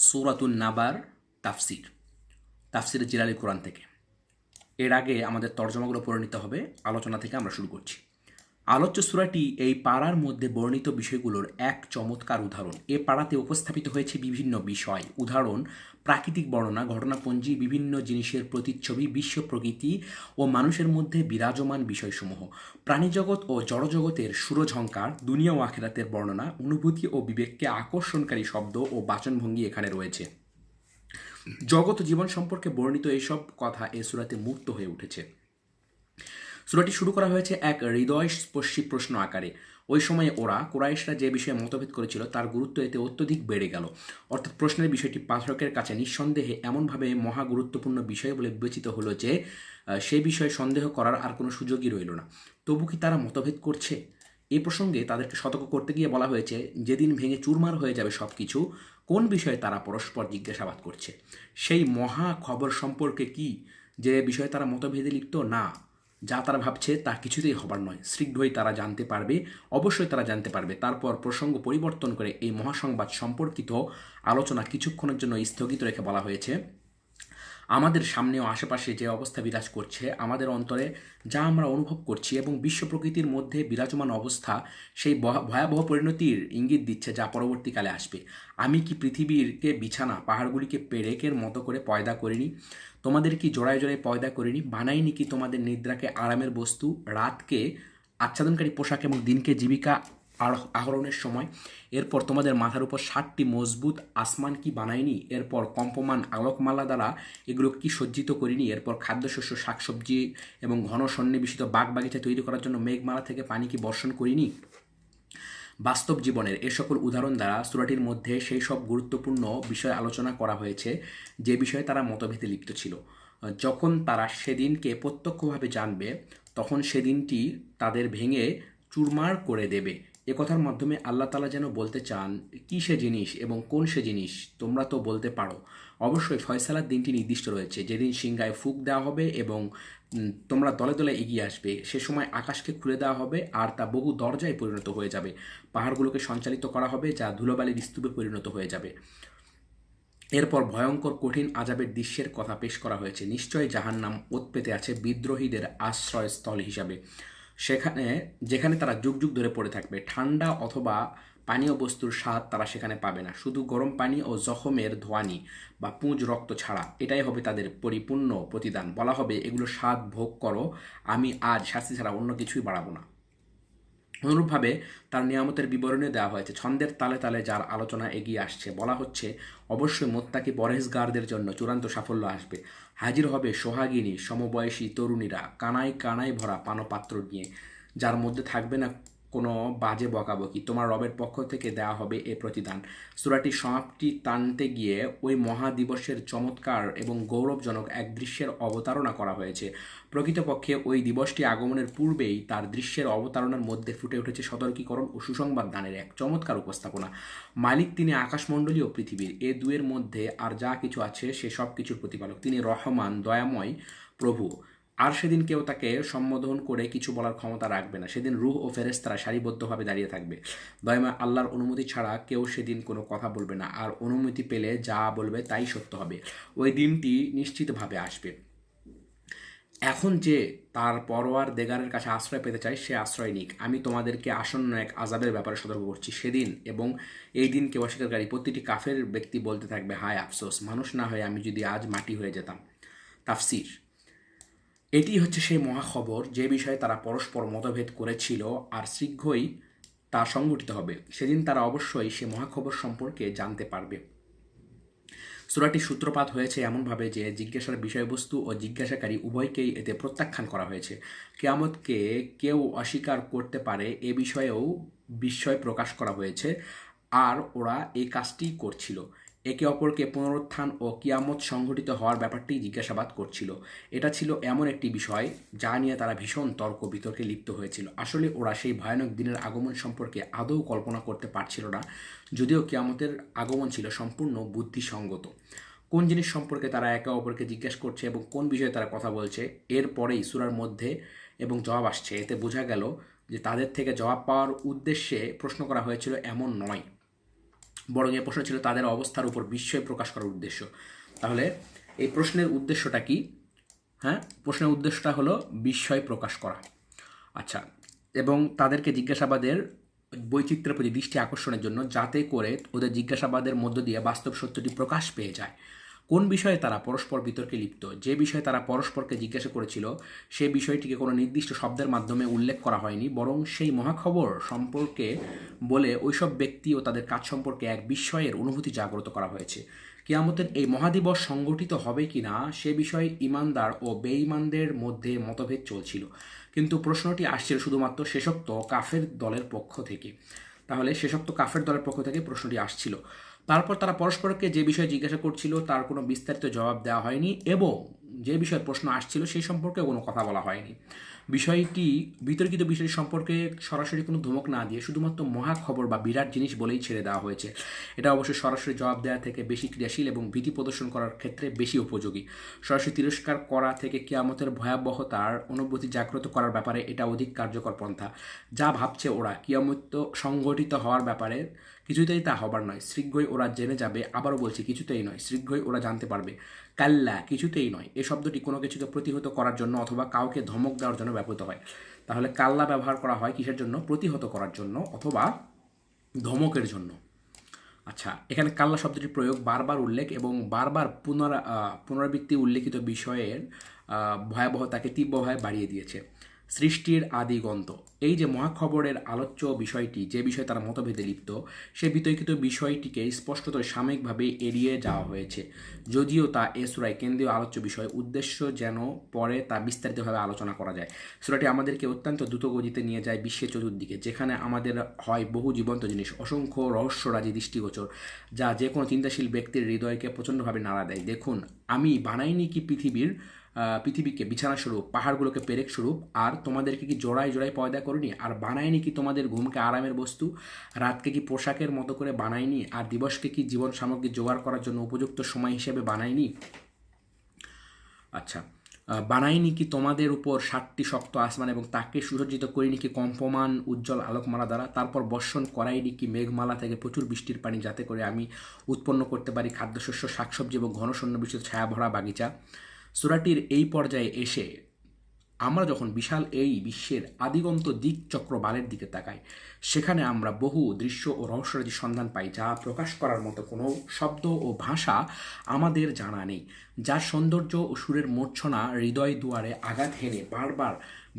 সৌরাতুন নাবার তাফসির তাফসির জিলালি কোরআন থেকে। এর আগে আমাদের তর্জমাগুলো পরিণত হবে। আলোচনা থেকে আমরা শুরু করছি। আলোচ্য সূরাটি এই পাড়ার মধ্যে বর্ণিত বিষয়গুলোর এক চমৎকার উদাহরণ। এ পাড়াতে উপস্থাপিত হয়েছে বিভিন্ন বিষয়। উদাহরণ, প্রাকৃতিক বর্ণনা, ঘটনাপঞ্জি, বিভিন্ন জিনিসের প্রতিচ্ছবি, বিশ্ব প্রকৃতি ও মানুষের মধ্যে বিরাজমান বিষয়সমূহ। প্রাণীজগৎ ও জড়জগতের সুরঝঙ্কার দুনিয়া ও আখেরাতের বর্ণনা, অনুভূতি ও বিবেককে আকর্ষণকারী শব্দ ও বাচনভঙ্গি এখানে রয়েছে। জগৎ জীবন সম্পর্কে বর্ণিত এইসব কথা এ সুরাতে মূর্ত হয়ে উঠেছে। সুরাটি শুরু করা হয়েছে এক হৃদয়স্পর্শী প্রশ্ন আকারে। ওই সময়ে ওরা, কোরাইশরা যে বিষয়ে মতভেদ করেছিল, তার গুরুত্ব এতে অত্যধিক বেড়ে গেল। অর্থাৎ প্রশ্নের বিষয়টি পাঠকের কাছে নিঃসন্দেহে এমনভাবে মহা গুরুত্বপূর্ণ বিষয় বলে বিবেচিত হলো যে সে বিষয়ে সন্দেহ করার আর কোনো সুযোগই রইল না। তবু কি তারা মতভেদ করছে? এই প্রসঙ্গে তাদেরকে সতর্ক করতে গিয়ে বলা হয়েছে, যেদিন ভেঙে চুরমার হয়ে যাবে সব কিছু কোন বিষয়ে তারা পরস্পর জিজ্ঞাসাবাদ করছে? সেই মহা খবর সম্পর্কে কি? যে বিষয়ে তারা মতভেদে লিপ্ত? না। যা তারা ভাবছে তা কিছুতেই হবার নয়। শীঘ্রই তারা জানতে পারবে, অবশ্যই তারা জানতে পারবে। তারপর প্রসঙ্গ পরিবর্তন করে এই মহাসংবাদ সম্পর্কিত আলোচনা কিছুক্ষণের জন্য স্থগিত রেখে বলা হয়েছে। আমাদের সামনে ও আশেপাশে যে অবস্থা বিরাজ করছে, আমাদের অন্তরে যা আমরা অনুভব করছি এবং বিশ্ব প্রকৃতির মধ্যে বিরাজমান অবস্থা, সেই ভয়া- ভয়াবহ পরিণতির ইঙ্গিত দিচ্ছে যা পরবর্তীকালে আসবে। আমি কি পৃথিবীরকে বিছানা, পাহাড়গুলিকে পেরেকের মতো করে পয়দা করিনি? তোমাদের কি জোড়ায় জোড়ায় পয়দা করিনি? বানাইনি কি তোমাদের নিদ্রাকে আরামের বস্তু? রাতকে আচ্ছাদনকারী পোশাক এবং দিনকে জীবিকা আহরণের সময়। এরপর তোমাদের মাথার উপর ষাটটি মজবুত আসমান কি বানায়নি? এরপর কম্পমান আলোকমালা দ্বারা এগুলো কি সজ্জিত করিনি? এরপর খাদ্যশস্য, শাকসবজি এবং ঘন সন্নিবেশিত বাগ বাগিচা তৈরি করার জন্য মেঘমালা থেকে পানি কি বর্ষণ করিনি? বাস্তব জীবনের এ সকল উদাহরণ দ্বারা সুরাটির মধ্যে সেই সব গুরুত্বপূর্ণ বিষয় আলোচনা করা হয়েছে, যে বিষয়ে তারা মতভেদে লিপ্ত ছিল। যখন তারা সেদিনকে প্রত্যক্ষভাবে জানবে, তখন সেদিনটি তাদের ভেঙে চুরমার করে দেবে। এ কথার মাধ্যমে আল্লাহ তালা যেন বলতে চান, কী সে জিনিস এবং কোন সে জিনিস, তোমরা তো বলতে পারো। অবশ্যই ফয়সালার দিনটি নির্দিষ্ট রয়েছে। যেদিন সিংগায় ফুক দেওয়া হবে এবং তোমরা দলে দলে এগিয়ে আসবে, সে সময় আকাশকে খুলে দেওয়া হবে আর তা বহু দরজায় পরিণত হয়ে যাবে। পাহাড়গুলোকে সঞ্চালিত করা হবে যা ধুলোবালির স্তূপে পরিণত হয়ে যাবে। এরপর ভয়ঙ্কর কঠিন আজাবের দৃশ্যের কথা পেশ করা হয়েছে। নিশ্চয়ই জাহান্নাম ওত পেতে আছে বিদ্রোহীদের আশ্রয়স্থল হিসাবে। সেখানে, যেখানে তারা যুগ যুগ ধরে পড়ে থাকবে। ঠান্ডা অথবা পানীয় বস্তুর স্বাদ তারা সেখানে পাবে না। শুধু গরম পানি ও জখমের ধোয়ানি বা পুঁজ রক্ত ছাড়া। এটাই হবে তাদের পরিপূর্ণ প্রতিদান। বলা হবে, এগুলো স্বাদ ভোগ করো। আমি আজ শাস্তি ছাড়া অন্য কিছুই বাড়াবো না। অনুরূপভাবে তার নিয়ামতের বিবরণে দেওয়া হয়েছে, ছন্দের তালে তালে যার আলোচনা এগিয়ে আসছে। বলা হচ্ছে, অবশ্যই মোত্তাকি পরহেজগারদের জন্য চূড়ান্ত সাফল্য আসবে। হাজির হবে সোহাগিনী, সমবয়সী তরুণীরা, কানায় কানায় ভরা পানপাত্র নিয়ে, যার মধ্যে থাকবে না কোনো বাজে বকাবকি। তোমার রবের পক্ষ থেকে দেওয়া হবে এ প্রতিদান। সুরাটির সমাপ্তি টানতে গিয়ে ওই মহাদিবসের চমৎকার এবং গৌরবজনক এক দৃশ্যের অবতারণা করা হয়েছে। প্রকৃতপক্ষে ওই দিবসটি আগমনের পূর্বেই তার দৃশ্যের অবতারণার মধ্যে ফুটে উঠেছে সতর্কীকরণ ও সুসংবাদ দানের এক চমৎকার উপস্থাপনা। মালিক তিনি আকাশমণ্ডলী ও পৃথিবীর। এ দুয়ের মধ্যে আর যা কিছু আছে সে সব কিছুর প্রতিপালক। তিনি রহমান, দয়াময় প্রভু। আর সেদিন কেউ তাকে সম্বোধন করে কিছু বলার ক্ষমতা রাখবে না। সেদিন রুহ ও ফেরেস্তারা সারিবদ্ধভাবে দাঁড়িয়ে থাকবে। দয়াময় আল্লাহর অনুমতি ছাড়া কেউ সেদিন কোনো কথা বলবে না, আর অনুমতি পেলে যা বলবে তাই সত্য হবে। ওই দিনটি নিশ্চিতভাবে আসবে। এখন যে তার পরোয়ার দেগারের কাছে আশ্রয় পেতে চায়, সে আশ্রয় নিক। আমি তোমাদেরকে আসন্ন এক আজাবের ব্যাপারে সতর্ক করছি। সেদিন এবং এই দিনকে অস্বীকারী। প্রতিটি কাফের ব্যক্তি বলতে থাকবে, হায় আফসোস, মানুষ না হয়ে আমি যদি আজ মাটি হয়ে যেতাম। তাফসির। এটি হচ্ছে সেই মহাখবর যে বিষয়ে তারা পরস্পর মতভেদ করেছিল আর শীঘ্রই তা সংঘটিত হবে। সেদিন তারা অবশ্যই সে মহাখবর সম্পর্কে জানতে পারবে। সূরাটির সূত্রপাত হয়েছে এমনভাবে যে জিজ্ঞাসার বিষয়বস্তু ও জিজ্ঞাসাকারী উভয়কেই এতে প্রত্যাখ্যান করা হয়েছে। কেয়ামতকে কেউ অস্বীকার করতে পারে এ বিষয়েও বিস্ময় প্রকাশ করা হয়েছে, আর ওরা এই কাজটি করছিল। একে অপরকে পুনরুত্থান ও কিয়ামত সংঘটিত হওয়ার ব্যাপারটি জিজ্ঞাসাবাদ করছিল। এটা ছিল এমন একটি বিষয় যা নিয়ে তারা ভীষণ তর্ক বিতর্কে লিপ্ত হয়েছিল। আসলে ওরা সেই ভয়ানক দিনের আগমন সম্পর্কে আদৌ কল্পনা করতে পারছিল না, যদিও কিয়ামতের আগমন ছিল সম্পূর্ণ বুদ্ধিসঙ্গত কোন জিনিস সম্পর্কে তারা একে অপরকে জিজ্ঞেস করছে এবং কোন বিষয়ে তারা কথা বলছে এরপরেই সুরার মধ্যে এবং জবাব আসছে। এতে বোঝা গেল যে তাদের থেকে জবাব পাওয়ার উদ্দেশ্যে প্রশ্ন করা হয়েছিল, এমন নয়। বরং এ প্রশ্ন ছিল তাদের অবস্থার উপর বিস্ময় প্রকাশ করার উদ্দেশ্য। তাহলে এই প্রশ্নের উদ্দেশ্যটা কি? হ্যাঁ? প্রশ্নের উদ্দেশ্যটা হলো বিস্ময় প্রকাশ করা। আচ্ছা এবং তাদেরকে জিজ্ঞাসাবাদের বৈচিত্র্যের প্রতি দৃষ্টি আকর্ষণের জন্য যাতে করে ওদের জিজ্ঞাসাবাদের মধ্য দিয়ে বাস্তব সত্যটি প্রকাশ পেয়ে যায়। কোন বিষয়ে তারা পরস্পর বিতর্কে লিপ্ত? যে বিষয়ে তারা পরস্পরকে জিজ্ঞাসা করেছিল, সে বিষয়টিকে কোনো নির্দিষ্ট শব্দের মাধ্যমে উল্লেখ করা হয়নি, বরং সেই মহাখবর সম্পর্কে বলে ওইসব ব্যক্তি ও তাদের কাজ সম্পর্কে এক বিস্ময়ের অনুভূতি জাগ্রত করা হয়েছে। কিয়ামতের এই মহাদিবস সংগঠিত হবে কি না, সে বিষয়ে ইমানদার ও বেঈমানদের মধ্যে মতভেদ চলছিল। কিন্তু প্রশ্নটি আসছিল শুধুমাত্র শেষোক্ত কাফের দলের পক্ষ থেকে। তাহলে শেষোক্ত কাফের দলের পক্ষ থেকে প্রশ্নটি আসছিল। তারপর তারা পরস্পরকে যে বিষয়ে জিজ্ঞাসা করছিল, তার কোনো বিস্তারিত জবাব দেওয়া হয়নি এবং যে বিষয়ে প্রশ্ন আসছিল সেই সম্পর্কে কোনো কথা বলা হয়নি। বিষয়টি, বিতর্কিত বিষয় সম্পর্কে সরাসরি কোনো ধমক না দিয়ে শুধুমাত্র মহা খবর বা বিরাট জিনিস বলেই ছেড়ে দেওয়া হয়েছে। এটা অবশ্যই সরাসরি জবাব দেওয়া থেকে বেশি ক্রিয়াশীল এবং ভীতি প্রদর্শন করার ক্ষেত্রে বেশি উপযোগী। সরাসরি তিরস্কার করা থেকে কিয়ামতের ভয়াবহতার অনুভূতি জাগ্রত করার ব্যাপারে এটা অধিক কার্যকর পন্থা। যা ভাবছে ওরা, কিয়ামত সংগঠিত হওয়ার ব্যাপারে কিছুতেই তা হবার নয়। শীঘ্রই ওরা জেনে যাবে, আবারও বলছি, কিছুতেই নয়। শীঘ্রই ওরা জানতে পারবে। কাল্লা, কিছুতেই নয়। এই শব্দটি কোনো কিছুকে প্রতিহত করার জন্য অথবা কাউকে ধমক দেওয়ার জন্য ব্যবহৃত হয়। তাহলে কাল্লা ব্যবহার করা হয় কিসের জন্য? প্রতিহত করার জন্য অথবা ধমকের জন্য। আচ্ছা এখানে কাল্লা শব্দটির প্রয়োগ বারবার উল্লেখ এবং বারবার পুনরা পুনরাবৃত্তি উল্লেখিত বিষয়ের ভয়াবহতাকে তীব্রভাবে বাড়িয়ে দিয়েছে। সৃষ্টির আদিগন্ত এই যে মহাখবরের আলোচ্য বিষয়টি, যে বিষয়ে তারা মতভেদে লিপ্ত, সে বিতর্কিত বিষয়টিকে স্পষ্টত সাময়িকভাবে এড়িয়ে যাওয়া হয়েছে। যদিও তা এ সুরায় কেন্দ্রীয় আলোচ্য বিষয় উদ্দেশ্য যেন পরে তা বিস্তারিতভাবে আলোচনা করা যায়। সুরাটি আমাদেরকে অত্যন্ত দ্রুতগতিতে নিয়ে যায় বিশ্বের চতুর্দিকে, যেখানে আমাদের হয় বহু জীবন্ত জিনিস, অসংখ্য রহস্যরাজি দৃষ্টিগোচর, যা যে কোনো চিন্তাশীল ব্যক্তির হৃদয়কে প্রচণ্ডভাবে নাড়া দেয়। দেখুন, আমি বানাইনি কি পৃথিবীর পৃথিবীকে বিছানা স্বরূপ পাহাড়গুলোকে পেরেক স্বরূপ আর তোমাদেরকে কি জোড়ায় জোড়ায় পয়দা করিনি? আর বানায়নি কি তোমাদের ঘুমকে আরামের বস্তু? রাতকে কি পোশাকের মতো করে বানায়নি? আর দিবসকে কি জীবন সামগ্রী জোগাড় করার জন্য উপযুক্ত সময় হিসেবে বানায়নি? আচ্ছা আহ, বানাইনি কি তোমাদের উপর সাতটি শক্ত আসমান এবং তাকে সুসজ্জিত করিনি কি কম্পমান উজ্জ্বল আলোকমালা দ্বারা? তারপর বর্ষণ করাইনি কি মেঘমালা থেকে প্রচুর বৃষ্টির পানি যাতে করে আমি উৎপন্ন করতে পারি খাদ্যশস্য শাকসবজি এবং ঘনশূন্য বৃষ্টির ছায়া ভরা বাগিচা? সুরাটির এই পর্যায়ে এসে আমরা যখন বিশাল এই বিশ্বের আদিগন্ত দিক চক্র বালের দিকে তাকাই, সেখানে আমরা বহু দৃশ্য ও রহস্যরাজির সন্ধান পাই যা প্রকাশ করার মতো কোনো শব্দ ও ভাষা আমাদের জানা নেই, যার সৌন্দর্য ও সুরের মূর্ছনা হৃদয় দুয়ারে আঘাত হেনে বারবার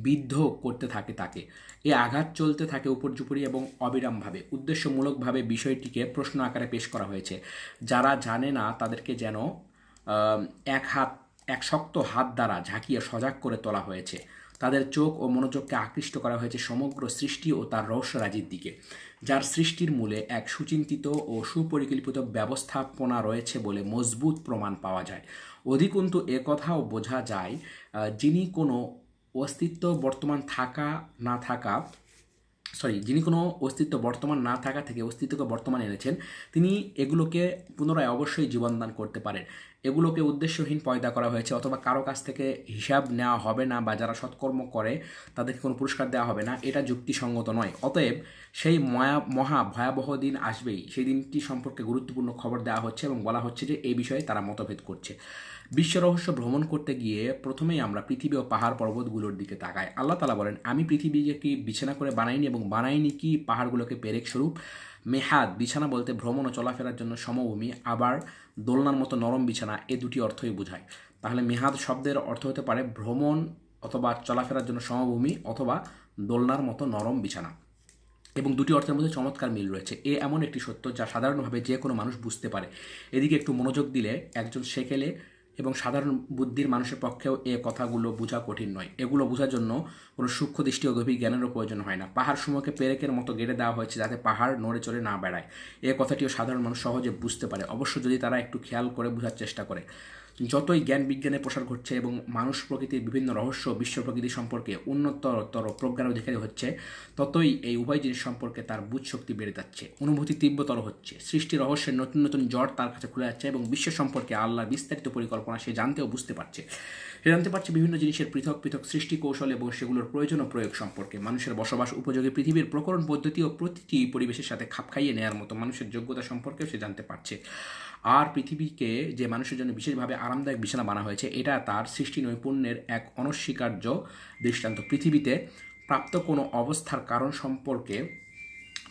বিদ্ধ করতে থাকে তাকে। এ আঘাত চলতে থাকে উপর্যুপরি এবং অবিরামভাবে, উদ্দেশ্যমূলকভাবে বিষয়টিকে প্রশ্ন আকারে পেশ করা হয়েছে, যারা জানে না তাদেরকে যেন এক হাত এক শক্ত হাত দ্বারা ঝাঁকিয়ে সজাগ করে তোলা হয়েছে। তাদের চোখ ও মনোযোগকে আকৃষ্ট করা হয়েছে সমগ্র সৃষ্টি ও তার রহস্যরাজির দিকে, যার সৃষ্টির মূলে এক সুচিন্তিত ও সুপরিকল্পিত ব্যবস্থাপনা রয়েছে বলে মজবুত প্রমাণ পাওয়া যায়। অধিকন্তু একথাও বোঝা যায় যিনি কোনো অস্তিত্ব বর্তমান থাকা না থাকা সরি যিনি কোনো অস্তিত্ব বর্তমান না থাকা থেকে অস্তিত্বকে বর্তমানে এনেছেন, তিনি এগুলোকে পুনরায় অবশ্যই জীবনদান করতে পারেন। এগুলোকে উদ্দেশ্যহীন পয়দা করা হয়েছে অথবা কারও কাছ থেকে হিসাব নেওয়া হবে না বা যারা সৎকর্ম করে তাদেরকে কোনো পুরস্কার দেওয়া হবে না, এটা যুক্তিসঙ্গত নয়। অতএব সেই ময়া, মহা ভয়াবহ দিন আসবেই। সেই দিনটি সম্পর্কে গুরুত্বপূর্ণ খবর দেওয়া হচ্ছে এবং বলা হচ্ছে যে এই বিষয়ে তারা মতভেদ করছে। বিশ্ব রহস্য ভ্রমণ করতে গিয়ে প্রথমেই আমরা পৃথিবী ও পাহাড় পর্বতগুলোর দিকে তাকাই। আল্লাহ তালা বলেন, আমি পৃথিবীকে কি বিছানা করে বানাইনি এবং বানাইনি কি? পাহাড়গুলোকে পেরেক স্বরূপ। মেহাদ, বিছানা বলতে ভ্রমণ ও চলাফেরার জন্য সমভূমি, আবার দোলনার মতো নরম বিছানা, এ দুটি অর্থই বোঝায়। তাহলে মেহাদ শব্দের অর্থ হতে পারে ভ্রমণ অথবা চলাফেরার জন্য সমভূমি অথবা দোলনার মতো নরম বিছানা। এবং দুটি অর্থের মধ্যে চমৎকার মিল রয়েছে। এ এমন একটি সত্য যা সাধারণভাবে যে কোনো মানুষ বুঝতে পারে। এদিকে একটু মনোযোগ দিলে একজন সেকেলে এবং সাধারণ বুদ্ধির মানুষের পক্ষেও এ কথাগুলো বোঝা কঠিন নয়। এগুলো বোঝার জন্য কোনো সূক্ষ্ম দৃষ্টি ও গভীর জ্ঞানেরও প্রয়োজন হয় না। পাহাড় সমূহকে পেরেকের মতো গেড়ে দেওয়া হয়েছে যাতে পাহাড় নড়ে চড়ে না বেড়ায়। এ কথাটিও সাধারণ মানুষ সহজে বুঝতে পারে। অবশ্য যদি তারা একটু খেয়াল করে বোঝার চেষ্টা করে। যতই জ্ঞান বিজ্ঞানের প্রসার ঘটছে এবং মানুষ প্রকৃতির বিভিন্ন রহস্য, বিশ্ব প্রকৃতি সম্পর্কে উন্নততর প্রজ্ঞার অধিকারী হচ্ছে, ততই এই উভয় জিনিস সম্পর্কে তার বুঝ শক্তি বেড়ে যাচ্ছে। অনুভূতি তীব্রতর হচ্ছে। সৃষ্টি রহস্যের নতুন নতুন জট তার কাছে খুলে যাচ্ছে এবং বিশ্ব সম্পর্কে আল্লাহর বিস্তারিত পরিকল্পনা সে জানতেও বুঝতে পারছে। সে জানতে পারছে বিভিন্ন জিনিসের পৃথক পৃথক সৃষ্টি কৌশল এবং সেগুলোর প্রয়োজন ও প্রয়োগ সম্পর্কে। মানুষের বসবাস উপযোগী পৃথিবীর প্রকরণ পদ্ধতি ও প্রতিটি পরিবেশের সাথে খাপ খাইয়ে নেওয়ার মতো মানুষের যোগ্যতা সম্পর্কেও সে জানতে পারছে। আর পৃথিবীকে যে মানুষের জন্য বিশেষভাবে আরামদায়ক বিছানা বানা হয়েছে, এটা তার সৃষ্টি নৈপুণ্যের এক অনস্বীকার্য দৃষ্টান্ত। পৃথিবীতে প্রাপ্ত কোনো অবস্থার কারণ সম্পর্কে,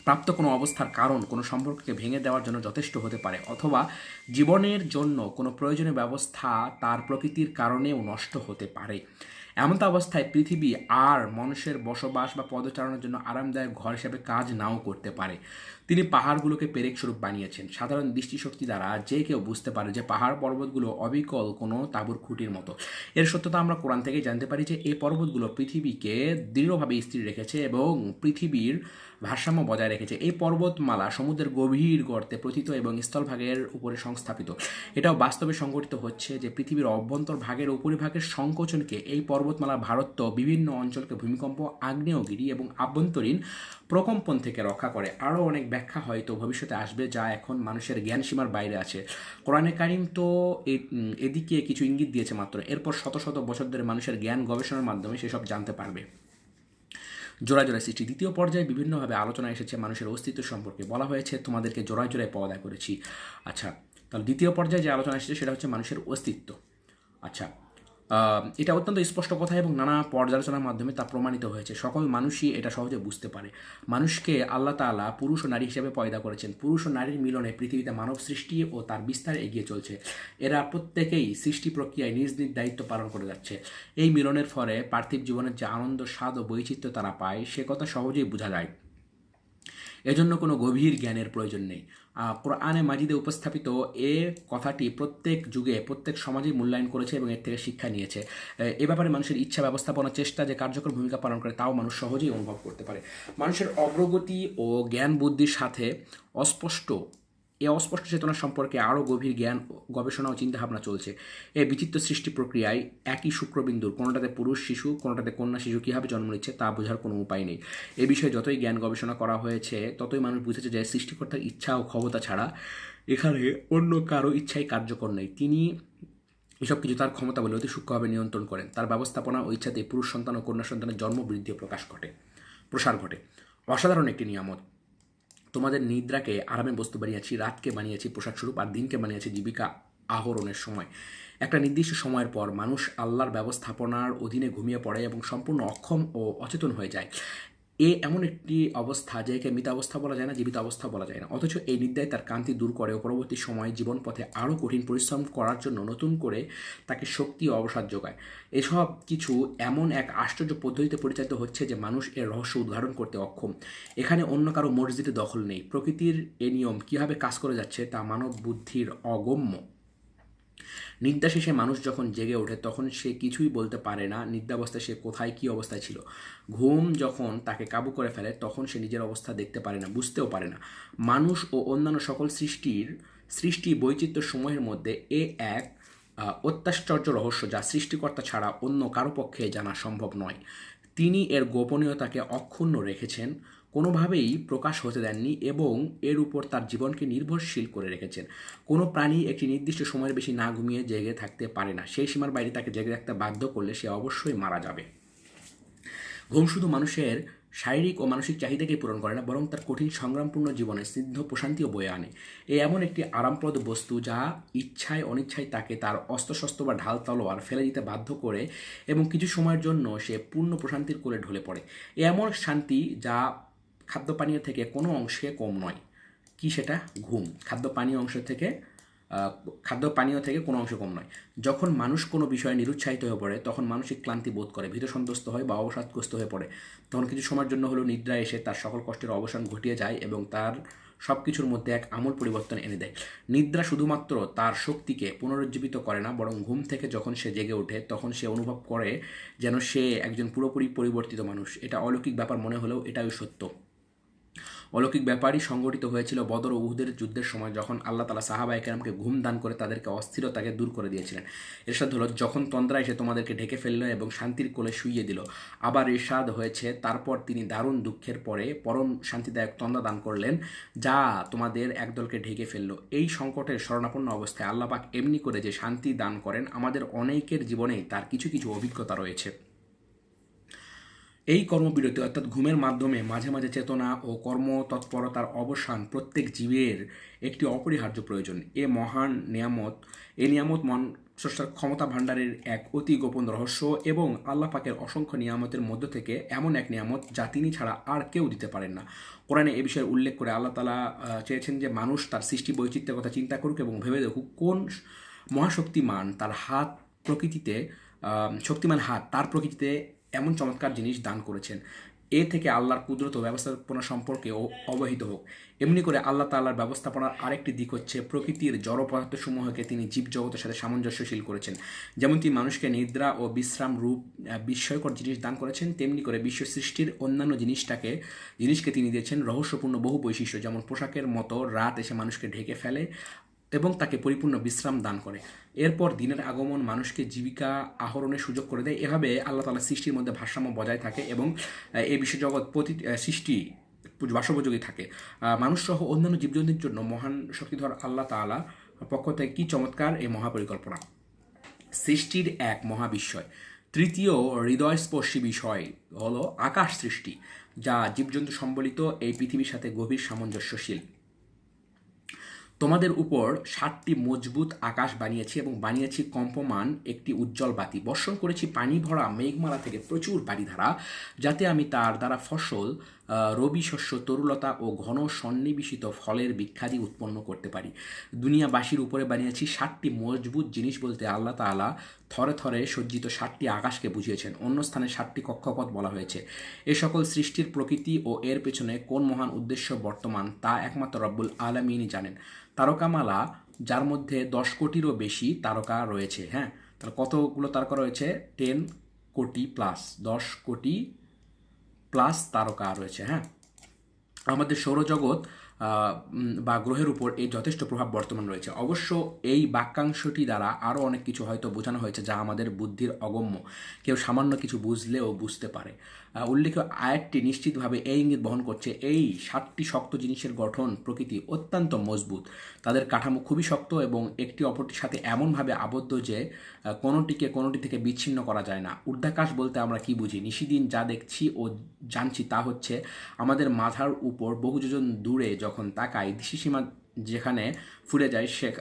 প্রাপ্ত কোনো অবস্থার কারণ কোনো সম্পর্ককে ভেঙে দেওয়ার জন্য যথেষ্ট হতে পারে, অথবা জীবনের জন্য কোনো প্রয়োজনীয় ব্যবস্থা তার প্রকৃতির কারণেও নষ্ট হতে পারে। এমত অবস্থায় পৃথিবী আর মানুষের বসবাস বা পদচারণের জন্য আরামদায়ক ঘর হিসেবে কাজ নাও করতে পারে। তিনি পাহাড়গুলোকে পেরেক স্বরূপ বানিয়েছেন। সাধারণ দৃষ্টিশক্তি দ্বারা যে কেউ বুঝতে পারে যে পাহাড় পর্বতগুলো অবিকল কোনো তাঁবুর খুঁটির মতো। এর সত্যতা আমরা কোরআন থেকে জানতে পারি যে এই পর্বতগুলো পৃথিবীকে দৃঢ়ভাবে স্থির রেখেছে এবং পৃথিবীর ভারসাম্য বজায় রেখেছে। এই পর্বতমালা সমুদ্রের গভীর গর্তে প্রথিত এবং স্থলভাগের উপরে সংস্থাপিত। এটাও বাস্তবে সংঘটিত হচ্ছে যে পৃথিবীর অভ্যন্তর ভাগের উপরিভাগের সংকোচনকে এই পর্বতমালা ভারত বিভিন্ন অঞ্চলকে ভূমিকম্প, আগ্নেয়গিরি এবং আভ্যন্তরীণ প্রকম্পন থেকে রক্ষা করে। আরও অনেক ব্যাখ্যা হয়তো ভবিষ্যতে আসবে যা এখন মানুষের জ্ঞান সীমার বাইরে আছে। কোরআনে কারিম তো এদিকে কিছু ইঙ্গিত দিয়েছে মাত্র। এরপর শত শত বছর ধরে মানুষের জ্ঞান গবেষণার মাধ্যমে সেসব জানতে পারবে। জোড়া জোড়ায় সৃষ্টি। দ্বিতীয় পর্যায়ে বিভিন্নভাবে আলোচনা এসেছে মানুষের অস্তিত্ব সম্পর্কে। বলা হয়েছে, তোমাদেরকে জোড়ায় জোড়ায় পয়দা করেছি। আচ্ছা তাহলে দ্বিতীয় পর্যায়ে যে আলোচনা এসেছে সেটা হচ্ছে মানুষের অস্তিত্ব। আচ্ছা এটা অত্যন্ত স্পষ্ট কথা এবং নানা পর্যালোচনার মাধ্যমে তা প্রমাণিত হয়েছে। সকল মানুষই এটা সহজে বুঝতে পারে। মানুষকে আল্লাহ তাআলা পুরুষ ও নারী হিসেবে পয়দা করেছেন। পুরুষ ও নারীর মিলনে পৃথিবীতে মানব সৃষ্টি ও তার বিস্তার এগিয়ে চলছে। এরা প্রত্যেকেই সৃষ্টি প্রক্রিয়ায় নিজ নিজ দায়িত্ব পালন করে যাচ্ছে। এই মিলনের ফলে পার্থিব জীবনের যে আনন্দ, স্বাদ ও বৈচিত্র্য তারা পায়, সে কথা সহজেই বোঝা যায়। এজন্য কোনো গভীর জ্ঞানের প্রয়োজন নেই। কোরআনে মাজিদে উপস্থাপিত এ কথাটি প্রত্যেক যুগে, প্রত্যেক সমাজে মূল্যায়ন করেছে এবং এর থেকে শিক্ষা নিয়েছে। এ ব্যাপারে মানুষের ইচ্ছা ব্যবস্থাপনার চেষ্টা যে কার্যকর ভূমিকা পালন করে, তাও মানুষ সহজেই অনুভব করতে পারে। মানুষের অগ্রগতি ও জ্ঞান বুদ্ধির সাথে অস্পষ্ট এ অস্পষ্ট চেতনা সম্পর্কে আরও গভীর জ্ঞান, গবেষণা ও চিন্তাভাবনা চলছে। এই বিচিত্র সৃষ্টি প্রক্রিয়ায় একই শুক্রবিন্দুর কোনোটাতে পুরুষ শিশু, কোনোটাতে কন্যা শিশু কীভাবে জন্ম নিচ্ছে তা বোঝার কোনো উপায় নেই। এ বিষয়ে যতই জ্ঞান গবেষণা করা হয়েছে, ততই মানুষ বুঝেছে যে সৃষ্টিকর্তার ইচ্ছা ও ক্ষমতা ছাড়া এখানে অন্য কারও ইচ্ছাই কার্যকর নেই। তিনি এসব কিছু তার ক্ষমতা বলে অতি সূক্ষ্মভাবে নিয়ন্ত্রণ করেন। তার ব্যবস্থাপনা ও ইচ্ছাতে পুরুষ সন্তান ও কন্যা সন্তানের জন্ম বৃদ্ধি প্রকাশ ঘটে, প্রসার ঘটে। অসাধারণ একটি নিয়ামত। তোমাদের নিদ্রাকে আরামে বস্তু বানিয়েছি, রাতকে বানিয়েছি, পোশাক স্বরূপ, আর দিনকে বানিয়েছি জীবিকা আহরণের সময়। একটা নির্দিষ্ট সময়ের পর মানুষ আল্লাহর ব্যবস্থাপনার অধীনে ঘুমিয়ে পড়ে এবং সম্পূর্ণ অক্ষম ও অচেতন হয়ে যায়। এ এমন একটি অবস্থা যে একে মৃত অবস্থা বলা যায় না, জীবিত অবস্থা বলা যায় না। অথচ এই নিদ্রায় তার কান্তি দূর করে ও পরবর্তী সময়ে জীবন পথে আরও কঠিন পরিশ্রম করার জন্য নতুন করে তাকে শক্তি ও অবসাদ যোগায়। এসব কিছু এমন এক আশ্চর্য পদ্ধতিতে পরিচালিত হচ্ছে যে মানুষ এর রহস্য উদ্ঘাটন করতে অক্ষম। এখানে অন্য কারও মসজিদে দখল নেই। প্রকৃতির এ নিয়ম কীভাবে কাজ করে যাচ্ছে তা মানব বুদ্ধির অগম্য। নিদ্রা শেষে মানুষ যখন জেগে ওঠে, তখন সে কিছুই বলতে পারে না। নিদ্রাবস্থায় সে কোথায়, কী অবস্থায় ছিল? ঘুম যখন তাকে কাবু করে ফেলে, তখন সে নিজের অবস্থা দেখতে পারে না, বুঝতেও পারে না। মানুষ ও অন্যান্য সকল সৃষ্টির সৃষ্টি বৈচিত্র্য সময়ের মধ্যে এ এক অত্যাশ্চর্য রহস্য যা সৃষ্টিকর্তা ছাড়া অন্য কারও পক্ষে জানা সম্ভব নয়। তিনি এর গোপনীয়তাকে অক্ষুণ্ণ রেখেছেন। কোনোভাবেই প্রকাশ হতে দেননি এবং এর উপর তার জীবনকে নির্ভরশীল করে রেখেছেন। কোনো প্রাণী একটি নির্দিষ্ট সময়ের বেশি না ঘুমিয়ে জেগে থাকতে পারে না। সেই সীমার বাইরে তাকে জেগে রাখতে বাধ্য করলে সে অবশ্যই মারা যাবে। ঘুম শুধু মানুষের শারীরিক ও মানসিক চাহিদাকে পূরণ করে না, বরং তার কঠিন সংগ্রামপূর্ণ জীবনে স্নিগ্ধ প্রশান্তিও বয়ে আনে। এ এমন একটি আরামপ্রদ বস্তু যা ইচ্ছায় অনিচ্ছায় তাকে তার অস্ত্রশস্ত্র বা ঢাল তলোয়ার ফেলে দিতে বাধ্য করে এবং কিছু সময়ের জন্য সে পূর্ণ প্রশান্তির কোলে ঢলে পড়ে। এ এমন শান্তি যা খাদ্য পানীয় থেকে কোনো অংশে কম নয়। কি সেটা? ঘুম। খাদ্য পানীয় অংশ থেকে খাদ্য পানীয় থেকে কোনো অংশ কম নয়। যখন মানুষ কোনো বিষয়ে নিরুৎসাহিত হয়ে পড়ে, তখন মানসিক ক্লান্তি বোধ করে ভীত সন্ত্রস্ত হয় বা অবসাদগ্রস্ত হয়ে পড়ে। তখন কিছু সময়ের জন্য হলেও নিদ্রা এসে তার সকল কষ্টের অবসান ঘটিয়ে যায় এবং তার সব কিছুর মধ্যে এক আমূল পরিবর্তন এনে দেয়। নিদ্রা শুধুমাত্র তার শক্তিকে পুনরুজ্জীবিত করে না, বরং ঘুম থেকে যখন সে জেগে ওঠে, তখন সে অনুভব করে যেন সে একজন পুরোপুরি পরিবর্তিত মানুষ। এটা অলৌকিক ব্যাপার মনে হলেও এটাই সত্য। অলৌকিক ব্যাপারই সংগঠিত হয়েছিল বদর ও উহুদের যুদ্ধের সময় যখন আল্লাহ তালা সাহাবা একরামকে ঘুম দান করে তাদেরকে অস্থিরতাকে দূর করে দিয়েছিলেন। এরশাদ হলো যখন তন্দ্রা এসে তোমাদেরকে ঢেকে ফেলল এবং শান্তির কোলে শুইয়ে দিল, আবার এরশাদ হয়েছে, তারপর তিনি দারুণ দুঃখের পরে পরম শান্তিদায়ক তন্দ্রা দান করলেন, যা তোমাদের একদলকে ঢেকে ফেলল। এই সংকটের শরণাপন্ন অবস্থায় আল্লাপাক এমনি করে যে শান্তি দান করেন, আমাদের অনেকের জীবনেই তার কিছু কিছু অভিজ্ঞতা রয়েছে। এই কর্মবিরতি অর্থাৎ ঘুমের মাধ্যমে মাঝে মাঝে চেতনা ও কর্মতৎপরতার অবসান প্রত্যেক জীবের একটি অপরিহার্য প্রয়োজন। এ মহান নিয়ামত, এ নিয়ামত মন স্রষ্টার ক্ষমতা ভাণ্ডারের এক অতি গোপন রহস্য এবং আল্লাহ পাকের অসংখ্য নিয়ামতের মধ্য থেকে এমন এক নিয়ামত যা তিনি ছাড়া আর কেউ দিতে পারেন না। কোরআনে এ বিষয়ে উল্লেখ করে আল্লাহ তালা চেয়েছেন যে মানুষ তার সৃষ্টি বৈচিত্র্যের কথা চিন্তা করুক এবং ভেবে দেখুক কোন মহাশক্তিমান তার হাত প্রকৃতিতে শক্তিমান হাত তার প্রকৃতিতে এমন চমৎকার জিনিস দান করেছেন। এ থেকে আল্লাহর কুদরত ব্যবস্থাপনা সম্পর্কে অবহিত হোক। এমনি করে আল্লাহ তাল্লাহর ব্যবস্থাপনার আরেকটি দিক হচ্ছে প্রকৃতির জড় পদার্থসমূহকে তিনি জীবজগতের সাথে সামঞ্জস্যশীল করেছেন। যেমন তিনি মানুষকে নিদ্রা ও বিশ্রাম রূপ বিস্ময়কর জিনিস দান করেছেন, তেমনি করে বিশ্ব সৃষ্টির অন্যান্য জিনিসটাকে, জিনিসকে তিনি দিয়েছেন রহস্যপূর্ণ বহু বৈশিষ্ট্য, যেমন পোশাকের মতো রাত এসে মানুষকে ঢেকে ফেলে এবং তাকে পরিপূর্ণ বিশ্রাম দান করে। এরপর দিনের আগমন মানুষকে জীবিকা আহরণের সুযোগ করে দেয়। এভাবে আল্লাহ তালা সৃষ্টির মধ্যে ভারসাম্য বজায় থাকে এবং এই বিশ্বজগৎ প্রতি সৃষ্টি বাসোপযোগী থাকে। আহ, মানুষসহ অন্যান্য জীবজন্তুর জন্য মহান শক্তিধর আল্লাহ তাআলা পক্ষ থেকে কী চমৎকার এই মহাপরিকল্পনা? সৃষ্টির এক মহাবিস্ময়। তৃতীয় হৃদয়স্পর্শী বিষয় হলো আকাশ সৃষ্টি যা জীবজন্তু সম্বলিত এই পৃথিবীর সাথে গভীর সামঞ্জস্যশীল। তোমাদের উপর সাতটি মজবুত আকাশ বানিয়েছি এবং বানিয়েছি কম্পমান, একটি উজ্জ্বল বাতি। বর্ষণ করেছি পানি ভরা মেঘমালা থেকে প্রচুর বাড়িধারা, যাতে আমি তার দ্বারা ফসল রবি শস্য তরুলতা ও ঘন সন্নিবেশিত ফলের বিখ্যাতি উৎপন্ন করতে পারি। দুনিয়াবাসীর উপরে বানিয়েছি ষাটটি মজবুত জিনিস বলতে আল্লাহ তাআলা থরে থরে সজ্জিত ষাটটি আকাশকে বুঝিয়েছেন। অন্য স্থানে ষাটটি কক্ষপথ বলা হয়েছে। এ সকল সৃষ্টির প্রকৃতি ও এর পেছনে কোন মহান উদ্দেশ্য বর্তমান তা একমাত্র রব্বুল আলমিনই জানেন। তারকামালা, যার মধ্যে দশ কোটিরও বেশি তারকা রয়েছে হ্যাঁ? তার কতগুলো তারকা রয়েছে? টেন কোটি প্লাস দশ কোটি প্লাস তারকা রয়েছে হ্যাঁ? আমাদের সৌরজগৎ বা গ্রহের উপর এই যথেষ্ট প্রভাব বর্তমান রয়েছে। অবশ্য এই বাক্যাংশটি দ্বারা আরও অনেক কিছু হয়তো বোঝানো হয়েছে যা আমাদের বুদ্ধির অগম্য। কেউ সামান্য কিছু বুঝলেও বুঝতে পারে। উল্লেখ্য, আয়াতটি নিশ্চিতভাবে এই ইঙ্গিত বহন করছে, এই সাতটি শক্ত জিনিসের গঠন প্রকৃতি অত্যন্ত মজবুত। তাদের কাঠামো খুবই শক্ত এবং একটি অপরটির সাথে এমনভাবে আবদ্ধ যে কোনোটিকে কোনোটি থেকে বিচ্ছিন্ন করা যায় না। ঊর্ধ্বাকাশ বলতে আমরা কি বুঝি? নিশিদিন যা দেখছি ও জানছি তা হচ্ছে, আমাদের মাথার উপর বহু যোজন দূরে যখন তাকাই দিশিসীমা যেখানে ফুরে যায় সে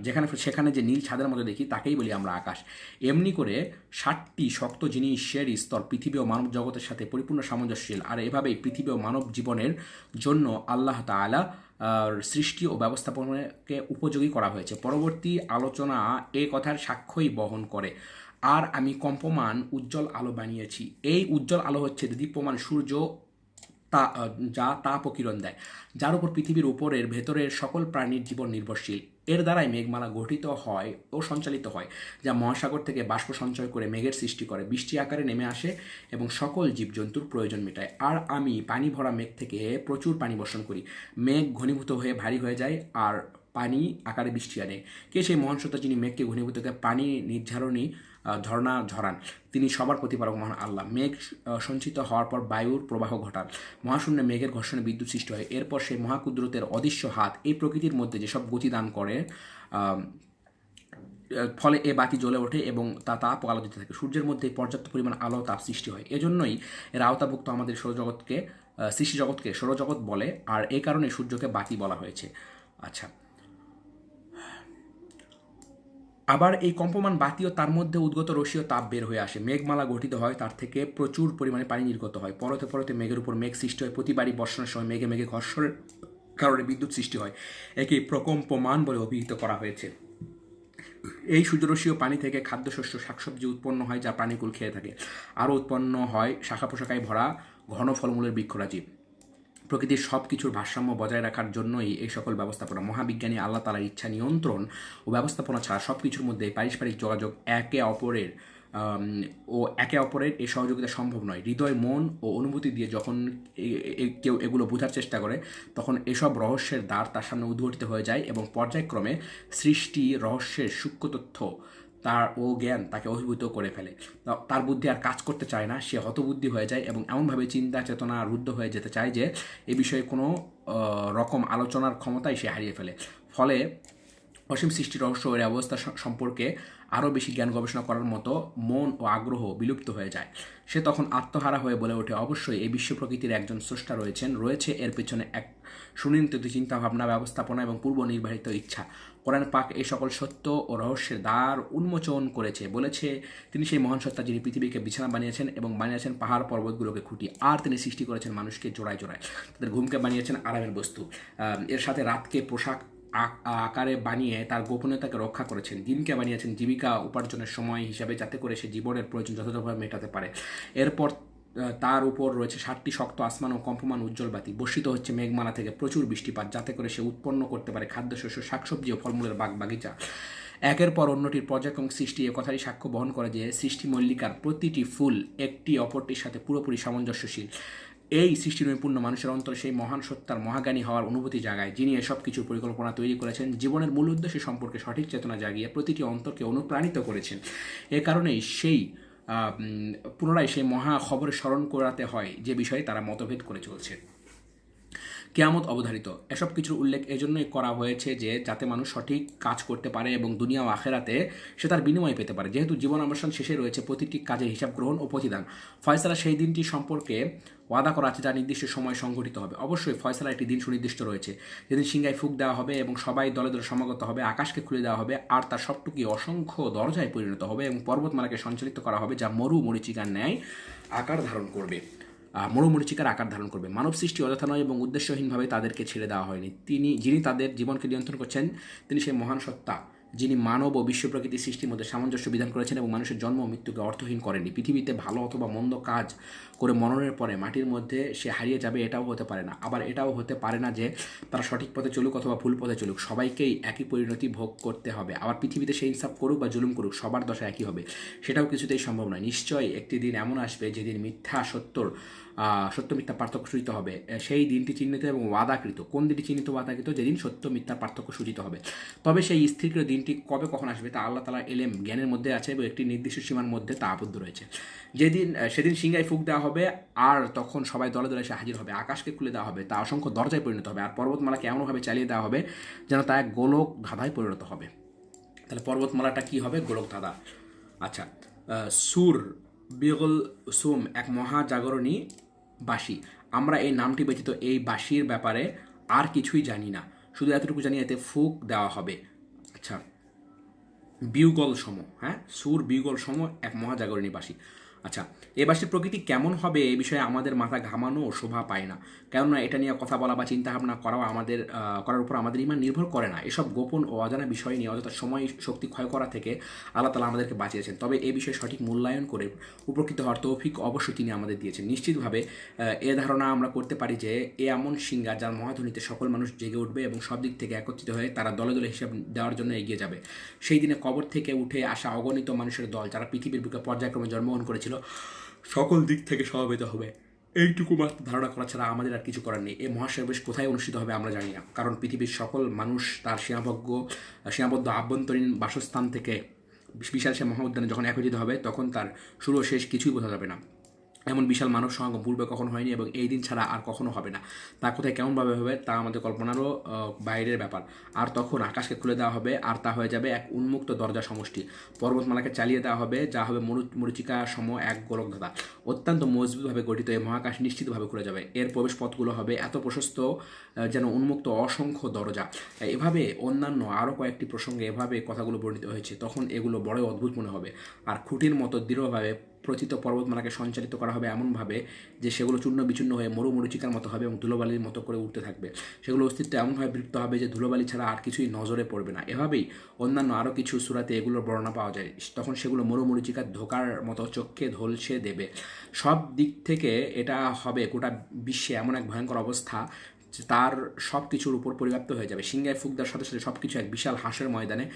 যেখানে সেখানে যে নীল ছাদের মতো দেখি তাকেই বলি আমরা আকাশ। এমনি করে ষাটটি শক্ত জিনিসের স্তর পৃথিবী ও মানব জগতের সাথে পরিপূর্ণ সামঞ্জস্যশীল। আর এভাবেই পৃথিবী ও মানব জীবনের জন্য আল্লাহ আহ, সৃষ্টি ও ব্যবস্থাপনাকে উপযোগী করা হয়েছে। পরবর্তী আলোচনা এ কথার সাক্ষ্যই বহন করে। আর আমি কম্পমান উজ্জ্বল আলো বানিয়েছি। এই উজ্জ্বল আলো হচ্ছে দীপ্যমান সূর্য তা যা তাপ ও কিরণ দেয় যার উপর পৃথিবীর উপরের ভেতরের সকল প্রাণীর জীবন নির্ভরশীল। এর দ্বারাই মেঘমালা গঠিত হয় ও সঞ্চালিত হয় যা মহাসাগর থেকে বাষ্প সঞ্চয় করে মেঘের সৃষ্টি করে। বৃষ্টি আকারে নেমে আসে এবং সকল জীবজন্তুর প্রয়োজন মেটায়। আর আমি পানি ভরা মেঘ থেকে প্রচুর পানি বর্ষণ করি। মেঘ ঘনীভূত হয়ে ভারী হয়ে যায় আর পানি আকারে বৃষ্টি আনে। কে সেই মহান সত্তা যিনি মেঘকে ঘনীভূত করে পানি নির্ঝরণী আহ, ঝর্ণা ঝরান। তিনি সবার প্রতিপালক মহান আল্লাহ। মেঘ সঞ্চিত হওয়ার পর বায়ুর প্রবাহ ঘটান। মহাশূন্যে মেঘের ঘর্ষণে বিদ্যুৎ সৃষ্টি হয়। এরপর সেই মহাকুদ্রতের অদৃশ্য হাত এই প্রকৃতির মধ্যে যেসব গতি দান করে ফলে এ বাতি জ্বলে ওঠে এবং তা তাপ আলো দিতে থাকে। সূর্যের মধ্যে পর্যাপ্ত পরিমাণ আলো তাপ সৃষ্টি হয়। এজন্যই এর আওতাভুক্ত আমাদের সৌরজগৎকে সৃষ্টি জগৎকে সৌরজগৎ বলে। আর এ কারণে সূর্যকে বাতি বলা হয়েছে। আচ্ছা। আবার এই কম্পমান বাতি ও তার মধ্যে উদ্গত রশ্মি ও তাপ বের হয়ে আসে। মেঘমালা গঠিত হয়, তার থেকে প্রচুর পরিমাণে পানি নির্গত হয়। পরতে পরতে মেঘের উপর মেঘ সৃষ্টি হয়, প্রতিবারই বর্ষণের সময় মেঘে মেঘে ঘর্ষণের কারণে বিদ্যুৎ সৃষ্টি হয়। একে প্রকম্পমান বলে অভিহিত করা হয়েছে। এই সূর্যরশ্মি ও পানি থেকে খাদ্যশস্য, শাকসবজি উৎপন্ন হয় যা প্রাণীকুল খেয়ে থাকে। আরও উৎপন্ন হয় শাখা পোশাকায় ভরা ঘন ফলমূলের বৃক্ষরাজি। প্রকৃতির সব কিছুর ভারসাম্য বজায় রাখার জন্যই এই সকল ব্যবস্থাপনা। মহাবিজ্ঞানী আল্লাহ তালার ইচ্ছা নিয়ন্ত্রণ ও ব্যবস্থাপনা ছাড়া সব কিছুর মধ্যে পারস্পরিক যোগাযোগ একে অপরের ও একে অপরের এই সহযোগিতা সম্ভব নয়। হৃদয়, মন ও অনুভূতি দিয়ে যখন কেউ এগুলো বোঝার চেষ্টা করে, তখন এসব রহস্যের দ্বার তার সামনে উদ্ঘটিত হয়ে যায় এবং পর্যায়ক্রমে সৃষ্টি রহস্যের সূক্ষ্ম তথ্য তার ও জ্ঞান তাকে অভিভূত করে ফেলে। তার বুদ্ধি আর কাজ করতে চায় না, সে হতবুদ্ধি হয়ে যায় এবং এমনভাবে চিন্তা চেতনা রুদ্ধ হয়ে যেতে চায় যে, এ বিষয়ে কোনো রকম আলোচনার ক্ষমতাই সে হারিয়ে ফেলে। ফলে অসীম সৃষ্টি রহস্য এর অবস্থা সম্পর্কে আরও বেশি জ্ঞান গবেষণা করার মতো মন ও আগ্রহ বিলুপ্ত হয়ে যায়। সে তখন আত্মহারা হয়ে বলে ওঠে, অবশ্যই এই বিশ্ব প্রকৃতির একজন স্রষ্টা রয়েছেন। রয়েছে এর পেছনে এক সুনিয়ন্ত্রিত চিন্তাভাবনা, ব্যবস্থাপনা এবং পূর্ব নির্বাহিত ইচ্ছা। কোরআন পাক এই সকল সত্য ও রহস্যের দ্বার উন্মোচন করেছে। বলেছে, তিনি সেই মহান সত্তা যিনি পৃথিবীকে বিছানা বানিয়েছেন এবং বানিয়েছেন পাহাড় পর্বতগুলোকে খুঁটি। আর তিনি সৃষ্টি করেছেন মানুষকে জোড়ায় জোড়ায়। তাদের ঘুমকে বানিয়েছেন আরামের বস্তু। এর সাথে রাতকে পোশাক আকারে বানিয়ে তার গোপনীয়তাকে রক্ষা করেছেন। দিনকে বানিয়েছেন জীবিকা উপার্জনের সময় হিসাবে যাতে করে সে জীবনের প্রয়োজন যথাযথভাবে মেটাতে পারে। এরপর তার উপর রয়েছে সাতটি শক্ত আসমান ও কম্পমান উজ্জ্বল বাতি। বর্ষিত হচ্ছে মেঘমালা থেকে প্রচুর বৃষ্টিপাত, যাতে করে সে উৎপন্ন করতে পারে খাদ্যশস্য, শাকসবজি ও ফলমূলের বাগ বাগিচা। একের পর অন্যটির পর্যায়ক্রম সৃষ্টি, এ কথারই সাক্ষ্য বহন করে যে সৃষ্টি মল্লিকার প্রতিটি ফুল একটি অপরটির সাথে পুরোপুরি সামঞ্জস্যশীল। এই সৃষ্টি নৈপুণ্য মানুষের অন্তরে সেই মহান সত্তার মহাজ্ঞানী হওয়ার অনুভূতি জাগায়, যিনি এসব কিছুর পরিকল্পনা তৈরি করেছেন, জীবনের মূল উদ্দেশ্য সম্পর্কে সঠিক চেতনা জাগিয়ে প্রতিটি অন্তরকে অনুপ্রাণিত করেছেন। এ কারণেই সেই পুনরায় সেই মহা খবর স্মরণ করাতে হয় যে বিষয়ে তারা মতভেদ করে চলছে। কেয়ামত অবধারিত। এসব কিছুর উল্লেখ এজন্যই করা হয়েছে যে, যাতে মানুষ সঠিক কাজ করতে পারে এবং দুনিয়া আখেরাতে সে তার বিনিময় পেতে পারে। যেহেতু জীবন অবসান শেষে রয়েছে প্রতিটি কাজের হিসাব গ্রহণ ও প্রতিদান। ফয়সালা সেই দিনটি সম্পর্কে ওয়াদা করা আছে যা নির্দিষ্ট সময় সংঘটিত হবে। অবশ্যই ফয়সালা একটি দিন সুনির্দিষ্ট রয়েছে। যেদিন সিংহায় ফুক দেওয়া হবে এবং সবাই দলে দলে সমাগত হবে, আকাশকে খুলে দেওয়া হবে, আর তার সবটুকুই অসংখ্য দরজায় পরিণত হবে এবং পর্বতমালাকে সঞ্চালিত করা হবে যা মরু মরিচিকার ন্যায় আকার ধারণ করবে। মরুমরিচিকার আকার ধারণ করবে। মানব সৃষ্টি অযথা নয় এবং উদ্দেশ্যহীনভাবে তাদেরকে ছেড়ে দেওয়া হয়নি। তিনি, যিনি তাদের জীবনকে নিয়ন্ত্রণ করছেন, তিনি সেই মহান সত্তা। যিনি মানব ও বিশ্ব প্রকৃতির সৃষ্টির মধ্যে সামঞ্জস্য বিধান করেছেন এবং মানুষের জন্ম ও মৃত্যুকে অর্থহীন করেনি পৃথিবীতে ভালো অথবা মন্দ কাজ করে মননের পরে মাটির মধ্যে সে হারিয়ে যাবে এটাও হতে পারে না। আবার এটাও হতে পারে না যে তারা সঠিক পথে চলুক অথবা ভুল পথে চলুক। সবাইকেই একই পরিণতি ভোগ করতে হবে। আবার পৃথিবীতে সেই ইনসাফ করুক বা জুলুম করুক, সবার দশা একই হবে। সেটাও কিছুতেই সম্ভব নয়। নিশ্চয়ই একটি দিন এমন আসবে যেদিন মিথ্যা, সত্যর সত্য মিথ্যা পার্থক্য সূচিত হবে। সেই দিনটি চিহ্নিত এবং ওয়াদাকৃত। কোন দিনটি চিহ্নিত ওয়াদাকৃত? যেদিন সত্য মিথ্যার পার্থক্য সূচিত হবে। তবে সেই স্থিরকৃত দিনটি কবে কখন আসবে তা আল্লাহ তালা এলেম, জ্ঞানের মধ্যে আছে এবং একটি নির্দিষ্ট সীমার মধ্যে তা আবদ্ধ রয়েছে। যেদিন সেদিন সিংহায় ফুক দেওয়া হবে আর তখন সবাই দলে দলে এসে হাজির হবে। আকাশকে খুলে দেওয়া হবে। তা অসংখ্য দরজায় পরিণত হবে। আর পর্বতমালাকে এমনভাবে চালিয়ে দেওয়া হবে যেন তা এক গোলক ধাঁধায় পরিণত হবে। তাহলে পর্বতমালাটা কি হবে? গোলক ধাঁধা। আচ্ছা সুর, বিগল সুম, এক মহাজাগরণী বাসী আমরা এই নামটি ব্যতীত এই বাসির ব্যাপারে আর কিছুই জানি না। শুধু এতটুকু জানি এতে ফুক দেওয়া হবে। আচ্ছা। বিউগল সম হ্যাঁ? সুর বিউগল সম এক মহাজাগরণী বাসী আচ্ছা এ বাসীর প্রকৃতি কেমন হবে এ বিষয়ে আমাদের মাথা ঘামানো শোভা পায় না। কেননা এটা নিয়ে কথা বলা বা চিন্তাভাবনা করাও আমাদের করার উপর আমাদের ইমান নির্ভর করে না। এসব গোপন ও অজানা বিষয় নিয়ে অযথা সময়, শক্তি ক্ষয় করা থেকে আল্লাহ তালা আমাদেরকে বাঁচিয়েছেন। তবে এই বিষয়ে সঠিক মূল্যায়ন করে উপকৃত হওয়ার তৌফিক অবশ্যই তিনি আমাদের দিয়েছেন। নিশ্চিতভাবে এ ধারণা আমরা করতে পারি যে, এ এমন সিঙ্গার যার মহাধ্বনিতে সকল মানুষ জেগে উঠবে এবং সব দিক থেকে একত্রিত হয়ে তারা দলে দলে হিসাব দেওয়ার জন্য এগিয়ে যাবে। সেই দিনে কবর থেকে উঠে আসা অগণিত মানুষের দল, যারা পৃথিবীর বুকে পর্যায়ক্রমে জন্মগ্রহণ করেছিল সকল দিক থেকে সমবেত হবে। এইটুকু মাত্র ধারণা করা ছাড়া আমাদের আর কিছু করার নেই। এই মহাসমাবেশ কোথায় অনুষ্ঠিত হবে আমরা জানি না, কারণ পৃথিবীর সকল মানুষ তার সীমাভজ্ঞ সীমাবদ্ধ আভ্যন্তরীণ বাসস্থান থেকে বিশাল সে মহা উদ্যানে যখন একত্রিত হবে, তখন তার শুরু শেষ কিছুই বোঝা যাবে না। এমন বিশাল মানব সমাগম পূর্বে কখনো হয়নি এবং এই দিন ছাড়া আর কখনো হবে না। তা কোথায় কেমনভাবে হবে, তা আমাদের কল্পনারও বাইরের ব্যাপার। আর তখন আকাশকে খুলে দেওয়া হবে আর তা হয়ে যাবে এক উন্মুক্ত দরজা সমষ্টি। পর্বতমালাকে চালিয়ে দেওয়া হবে, যা হবে মরু, মরুচিকা সম এক গোলক অত্যন্ত মজবুতভাবে গঠিত এই মহাকাশ নিশ্চিতভাবে খুলে যাবে। এর প্রবেশ পথগুলো হবে এত প্রশস্ত যেন উন্মুক্ত অসংখ্য দরজা। এভাবে অন্যান্য আরও কয়েকটি প্রসঙ্গে এভাবে কথাগুলো বর্ণিত হয়েছে, তখন এগুলো বড়ই অদ্ভুত মনে হবে। আর খুঁটির মতো দৃঢ়ভাবে প্রথিত পর্বতমালাকে সঞ্চালিত করা হবে এমনভাবে যে সেগুলো চূর্ণ বিচূর্ণ হয়ে মরু মরুচিকার মতো হবে এবং ধুলোবালির মতো করে উঠতে থাকবে। সেগুলো অস্তিত্ব এমনভাবে বিলুপ্ত হবে যে ধুলোবালি ছাড়া আর কিছুই নজরে পড়বে না। এভাবেই অন্যান্য আরও কিছু সুরাতে এগুলোর বর্ণনা পাওয়া যায়। তখন সেগুলো মরু মরুচিকার ধোকার মতো চোখকে ধলসে দেবে। সব দিক থেকে এটা হবে গোটা বিশ্বে এমন এক ভয়ঙ্কর অবস্থা যে তার সব কিছুর উপর পরিব্যাপ্ত হয়ে যাবে। সিংহায় ফুক দেওয়ার সাথে সাথে সব কিছু এক বিশাল হাঁসের ময়দানে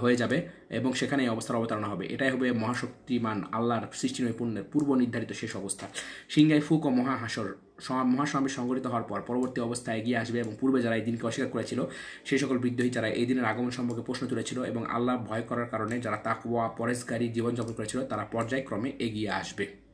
হয়ে যাবে এবং সেখানে এই অবস্থার অবতারণা হবে। এটাই হবে মহাশক্তিমান, আল্লাহর সৃষ্টি নৈপুণ্যের পূর্ব নির্ধারিত শেষ অবস্থা। সিংহায় ফুক ও মহাহাসর সম- মহাসমাবেশ সংগঠিত হওয়ার পর পরবর্তী অবস্থায় এগিয়ে আসবে এবং পূর্বে যারা এই দিনকে অস্বীকার করেছিল সেই সকল বিদ্রোহী যারা এই দিনের আগমন সম্পর্কে প্রশ্ন তুলেছিল এবং আল্লাহ ভয় করার কারণে যারা তাকওয়া পরেশগারী জীবনযাপন করেছিল, তারা পর্যায়ক্রমে এগিয়ে আসবে।